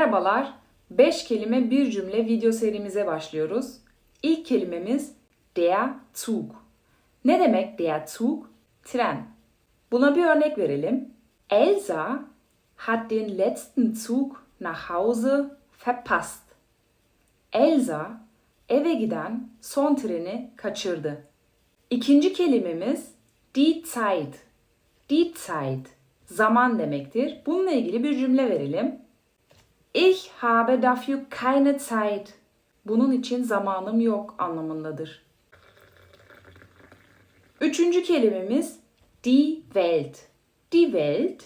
Merhabalar. 5 kelime bir cümle video serimize başlıyoruz. İlk kelimemiz der Zug. Ne demek der Zug? Tren. Buna bir örnek verelim. Elsa hat den letzten Zug nach Hause verpasst. Elsa eve giden son treni kaçırdı. İkinci kelimemiz die Zeit. Die Zeit zaman demektir. Bununla ilgili bir cümle verelim. Ich habe dafür keine Zeit. Bunun için zamanım yok anlamındadır. Üçüncü kelimemiz die Welt. Die Welt,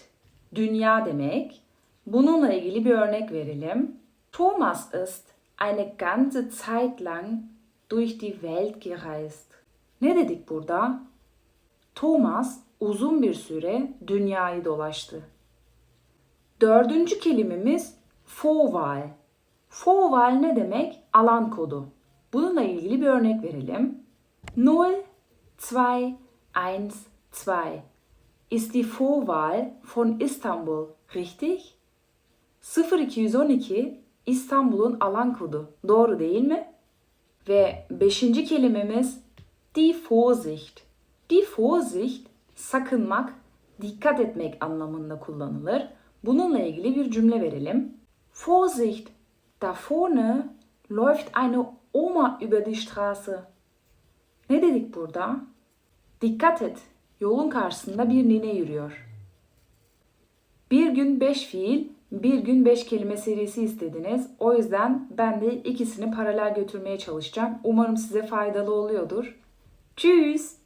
dünya demek. Bununla ilgili bir örnek verelim. Thomas ist eine ganze Zeit lang durch die Welt gereist. Ne dedik burada? Thomas uzun bir süre dünyayı dolaştı. Dördüncü kelimemiz Vorwahl. Vorwahl ne demek? Alan kodu. Bununla ilgili bir örnek verelim. 0, 2, 1, 2. Ist die Vorwahl von Istanbul richtig? 0212 İstanbul'un alan kodu. Doğru değil mi? Ve beşinci kelimemiz die Vorsicht. Die Vorsicht sakınmak, dikkat etmek anlamında kullanılır. Bununla ilgili bir cümle verelim. Vorsicht, da vorne läuft eine Oma über die Straße. Ne dedik burada? Dikkat et, yolun karşısında bir nine yürüyor. Bir gün beş fiil, bir gün beş kelime serisi istediniz. O yüzden ben de ikisini paralel götürmeye çalışacağım. Umarım size faydalı oluyordur. Tschüss!